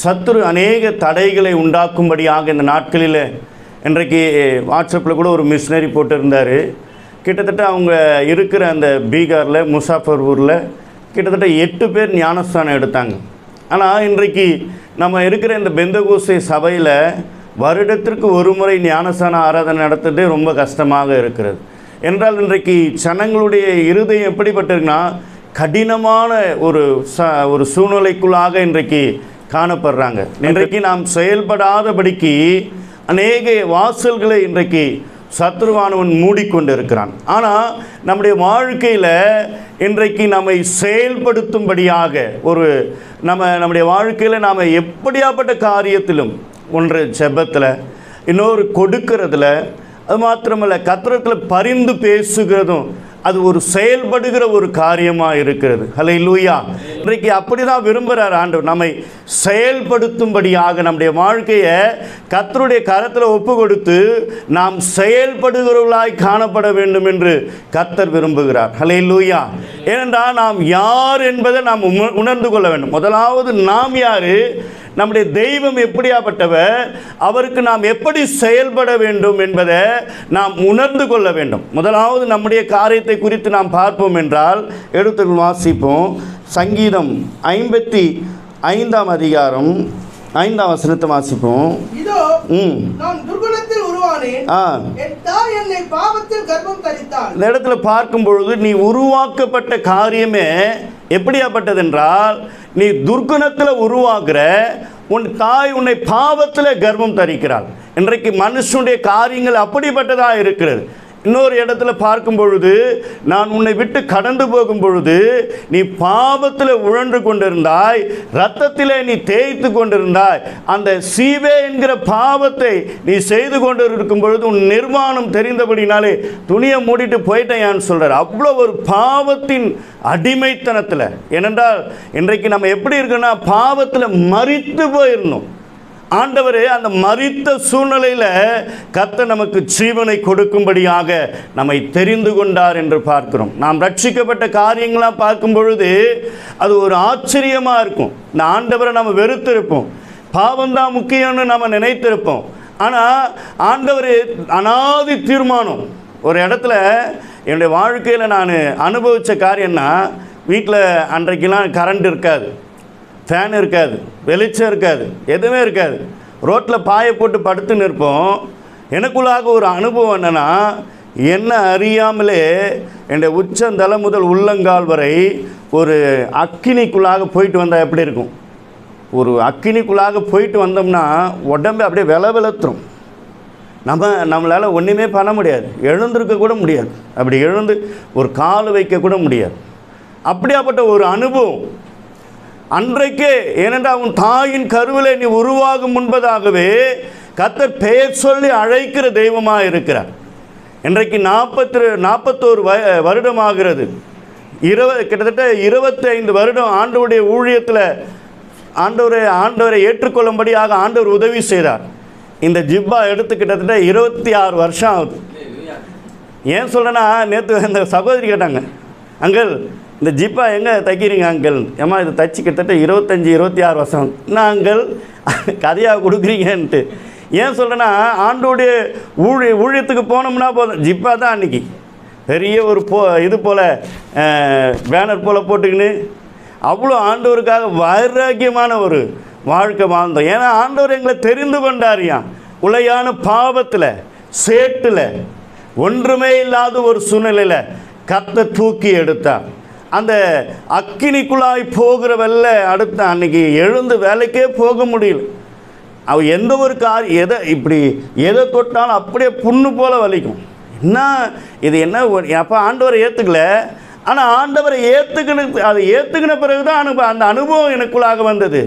சத்துரு அநேக தடைகளை உண்டாக்கும்படியாக இந்த நாட்களில் இன்றைக்கு வாட்ஸ்அப்பில் கூட ஒரு மிஷினரி போட்டிருந்தார். கிட்டத்தட்ட அவங்க இருக்கிற அந்த பீகாரில் முசாஃபர்பூரில் கிட்டத்தட்ட எட்டு பேர் ஞானஸ்தானம் எடுத்தாங்க. ஆனால் இன்றைக்கு நம்ம இருக்கிற இந்த பெந்தகோசை சபையில் வருடத்திற்கு ஒரு முறை ஞானஸ்தான ஆராதனை நடத்துறதே ரொம்ப கஷ்டமாக இருக்கிறது. என்றால் இன்றைக்கு ஜனங்களுடைய இருதயம் எப்படிப்பட்டிருக்குன்னா கடினமான ஒரு ச ஒரு சூழ்நிலைக்குள்ளாக இன்றைக்கு காணப்படுறாங்க. இன்றைக்கு நாம் செயல்படாதபடிக்கு அநேக வாசல்களை இன்றைக்கு சத்ருவானவன் மூடிக்கொண்டிருக்கிறான். ஆனால் நம்முடைய வாழ்க்கையில் இன்றைக்கு நம்மை செயல்படுத்தும்படியாக ஒரு நம்ம நம்முடைய வாழ்க்கையில் நாம் எப்படியாப்பட்ட காரியத்திலும் ஒன்று செபத்தில் இன்னொரு கொடுக்கறதுல அது மாத்திரமல்ல கத்திரத்தில் பரிந்து பேசுகிறதும் அது ஒரு செயல்படுகிற ஒரு காரியமாக இருக்கிறது. ஹலை லூயா இன்றைக்கு அப்படி தான் விரும்புகிறார் ஆண்டவர். நம்மை செயல்படுத்தும்படியாக நம்முடைய வாழ்க்கையை கத்தருடைய கரத்தில் ஒப்பு கொடுத்து நாம் செயல்படுகிறவர்களாய் காணப்பட வேண்டும் என்று கத்தர் விரும்புகிறார். ஹலை லூயா ஏனென்றால் நாம் யார் என்பதை நாம் உண- உணர்ந்து கொள்ள வேண்டும். முதலாவது நாம் யார்? நம்முடைய தெய்வம் எப்படியாப்பட்டவர் அவருக்கு நாம் எப்படி செயல்பட வேண்டும் என்பதை நாம் உணர்ந்து கொள்ள வேண்டும். முதலாவது நம்முடைய காரியத்தை குறித்து நாம் பார்ப்போம் என்றால் எடுத்து வாசிப்போம். சங்கீதம் ஐம்பத்தி ஐந்தாம் அதிகாரம் ஐந்தாம் வசனத்தை வாசிப்போம். இந்த இடத்துல பார்க்கும் பொழுது நீ உருவாக்கப்பட்ட காரியமே எப்படியாப்பட்டதென்றால் நீ துர்க்குணத்தில் உருவாக்குற உன் தாய் உன்னை பாவத்தில் கர்ப்பம் தரிக்கிறாள். இன்றைக்கு மனுஷனுடைய காரியங்கள் அப்படிப்பட்டதாக இருக்கிறது. இன்னொரு இடத்துல பார்க்கும் பொழுது நான் உன்னை விட்டு கடந்து போகும் பொழுது நீ பாவத்தில் உழன்று கொண்டிருந்தாய் ரத்தத்தில் நீ தேய்த்து கொண்டிருந்தாய் அந்த சீவே என்கிற பாவத்தை நீ செய்து கொண்டு இருக்கும் பொழுது உன் நிர்மாணம் தெரிந்தபடினாலே துணியை மூடிட்டு போயிட்டேன் சொல்கிறார் அவ்வளோ ஒரு பாவத்தின் அடிமைத்தனத்தில். ஏனென்றால் இன்றைக்கு நம்ம எப்படி இருக்குன்னா பாவத்தில் மறித்து போயிருந்தோம் ஆண்டவரே அந்த மறித்த சூழ்நிலையில் கத்த நமக்கு ஜீவனை கொடுக்கும்படியாக நம்மை தெரிந்து கொண்டார் என்று பார்க்கிறோம். நாம் ரட்சிக்கப்பட்ட காரியங்களாம் பார்க்கும் பொழுது அது ஒரு ஆச்சரியமாக இருக்கும். இந்த ஆண்டவரை நம்ம வெறுத்திருப்போம். பாவம்தான் முக்கியம்னு நம்ம நினைத்திருப்போம். ஆனால் ஆண்டவர் அனாதி தீர்மானம். ஒரு இடத்துல என்னுடைய வாழ்க்கையில் நான் அனுபவித்த காரியம்னா வீட்டில் அன்றைக்கெல்லாம் கரண்ட் இருக்காது. ஃபேன் இருக்காது. வெளிச்சம் இருக்காது. எதுவுமே இருக்காது. ரோட்டில் பாயை போட்டு படுத்துன்னு இருப்போம் எனக்குள்ளாக ஒரு அனுபவம் என்னென்னா என்ன அறியாமலே என்னுடைய உச்சந்தலை முதல் உள்ளங்கால் வரை ஒரு அக்கினிக்குள்ளாக போயிட்டு வந்தால் எப்படி இருக்கும்? ஒரு அக்கினிக்குள்ளாக போயிட்டு வந்தோம்னா உடம்பு அப்படியே வில விளத்துரும் நம்ம நம்மளால் ஒன்றுமே பண்ண முடியாது. எழுந்திருக்க கூட முடியாது. அப்படி எழுந்து ஒரு கால் வைக்க கூட முடியாது. அப்படியாப்பட்ட ஒரு அனுபவம். அன்றைக்கே ஏனென்றால் உன் தாயின் கருவிலே நீ உருவாகும் முன்பதாகவே கத்தர் பெயர் சொல்லி அழைக்கிற தெய்வமாக இருக்கிறார். இன்றைக்கு நாற்பத்தி நாற்பத்தோரு வ வருடமாகிறது. இருவ கிட்டத்தட்ட இருபத்தி ஐந்து வருடம் ஆண்டவருடைய ஊழியத்தில் ஆண்டவரை ஆண்டவரை ஏற்றுக்கொள்ளும்படியாக ஆண்டவர் உதவி செய்தார். இந்த ஜிப்பா எடுத்து கிட்டத்தட்ட இருபத்தி ஆறு வருஷம் ஆகுது. ஏன் சொல்கிறேன்னா நேற்று இந்த சகோதரி கேட்டாங்க அங்கே இந்த ஜிப்பா எங்கே தைக்கிறீங்க அங்கிள் ஏமா இது தச்சு கிட்டத்தட்ட இருபத்தஞ்சி இருபத்தி ஆறு வருஷம். என்ன அங்கிள் கதையாக கொடுக்குறீங்கன்ட்டு. ஏன் சொல்கிறேன்னா ஆண்டோடைய ஊழி ஊழியத்துக்கு போனோம்னா போதும். ஜிப்பா தான் அன்றைக்கி பெரிய ஒரு போ இது போல் பேனர் போல் போட்டுக்கின்னு. அவ்வளோ ஆண்டவருக்காக வைராக்கியமான ஒரு வாழ்க்கை வாழ்ந்தோம். ஏன்னா ஆண்டவர் எங்களை தெரிந்து கொண்டாரியாம் உலையான பாவத்தில் சேட்டில் ஒன்றுமே இல்லாத ஒரு சூழ்நிலையில் கத்தை தூக்கி எடுத்தார். அந்த அக்கினிக்குள்ளாய் போகிற வெள்ள அடுத்த அன்னைக்கு எழுந்து வேலைக்கே போக முடியல. அவ எந்த ஒரு கார் எதை இப்படி எதை தொட்டாலும் அப்படியே புண்ணு போல வலிக்கும். என்ன இது என்ன அப்போ ஆண்டவரை ஏற்றுக்கல ஆனால் ஆண்டவரை ஏற்றுக்கின அதை ஏற்றுக்கின பிறகு தான் அனுபவம் அந்த அனுபவம் எனக்குள்ளாக வந்தது.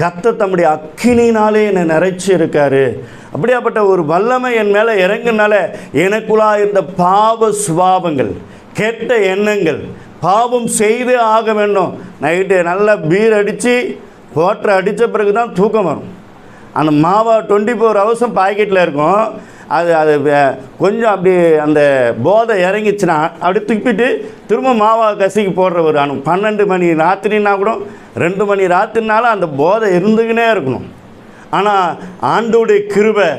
கத்த தம்முடைய அக்கினினாலே என்னை நிறைச்சி இருக்காரு அப்படியாப்பட்ட ஒரு வல்லமை என் மேலே இறங்குனால எனக்குள்ளாக இருந்த பாவ சுபாவங்கள் கெட்ட எண்ணங்கள் பாவம் செய்தே ஆக வேண்டும். நைட்டு நல்லா பீர் அடித்து போட்டரை அடித்த பிறகு தான் தூக்கம் வரும். அந்த மாவா டுவெண்ட்டி ஃபோர் ஹவர்ஸும் பாக்கெட்டில் இருக்கும். அது அது கொஞ்சம் அப்படி அந்த போதை இறங்கிச்சுன்னா அப்படி துப்பிட்டு திரும்ப மாவா கசிக்கு போடுற ஒரு அனு பன்னெண்டு மணி ராத்திரின்னா கூட ரெண்டு மணி ராத்திரினாலும் அந்த போதை இருந்துக்கினே இருக்கணும். ஆனால் ஆண்டோடைய கிருபை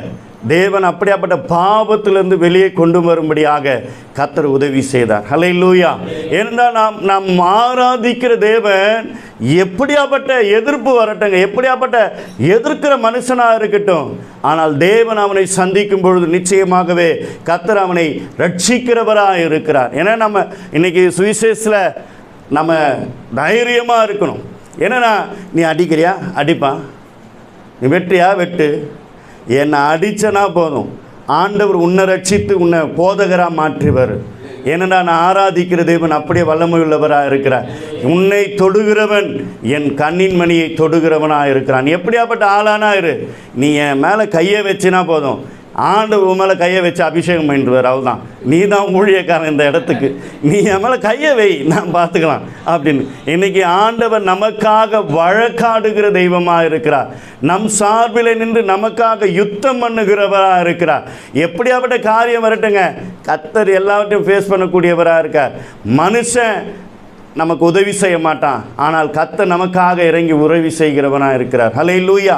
தேவன் அப்படியாப்பட்ட பாவத்திலிருந்து வெளியே கொண்டு வரும்படியாக கத்தர் உதவி செய்தார். ஹலை லூயா ஏனென்றால் நாம் நாம் ஆராதிக்கிற தேவன் எப்படியாப்பட்ட எதிர்ப்பு வரட்டுங்க எப்படியாப்பட்ட எதிர்க்கிற மனுஷனாக இருக்கட்டும். ஆனால் தேவன் அவனை சந்திக்கும் பொழுது நிச்சயமாகவே கத்தர் அவனை ரட்சிக்கிறவராக இருக்கிறார். ஏன்னா நம்ம இன்னைக்கு சுவிசேஷில் நம்ம தைரியமாக இருக்கணும். என்னன்னா நீ அடிக்கிறியா? அடிப்பான். நீ வெற்றியா வெட்டு. என்னை அடித்தனா போதும். ஆண்டவர் உன்னை ரட்சித்து உன்னை போதகராக மாற்றிவர். ஏனென்றா நான் ஆராதிக்கிற தேவன் அப்படியே வல்லமை உள்ளவராக இருக்கிறார். உன்னை தொடுகிறவன் என் கண்ணின் மணியை தொடுகிறவனாக இருக்கிறான். எப்படியாப்பட்ட ஆளானா இரு. நீ என் மேலே கையை வச்சுனா போதும். ஆண்டவர் உன் மேலே கையை வச்சு அபிஷேகம் பண்ணிடுவார் அவள்தான் நீ தான் ஊழியக்காரன் இந்த இடத்துக்கு. நீ என் மேலே கையை வை நான் பார்த்துக்கலாம் அப்படின்னு. இன்னைக்கு ஆண்டவர் நமக்காக வழக்காடுகிற தெய்வமாக இருக்கிறார். நம் சார்பில் நின்று நமக்காக யுத்தம் பண்ணுகிறவராக இருக்கிறார். எப்படியாப்பட்ட காரியம் வரட்டுங்க. கத்தர் எல்லாவற்றையும் ஃபேஸ் பண்ணக்கூடியவராக இருக்கார். மனுஷன் நமக்கு உதவி செய்ய மாட்டான். ஆனால் கத்தர் நமக்காக இறங்கி உதவி செய்கிறவனாக இருக்கிறார். ஹலே லூயா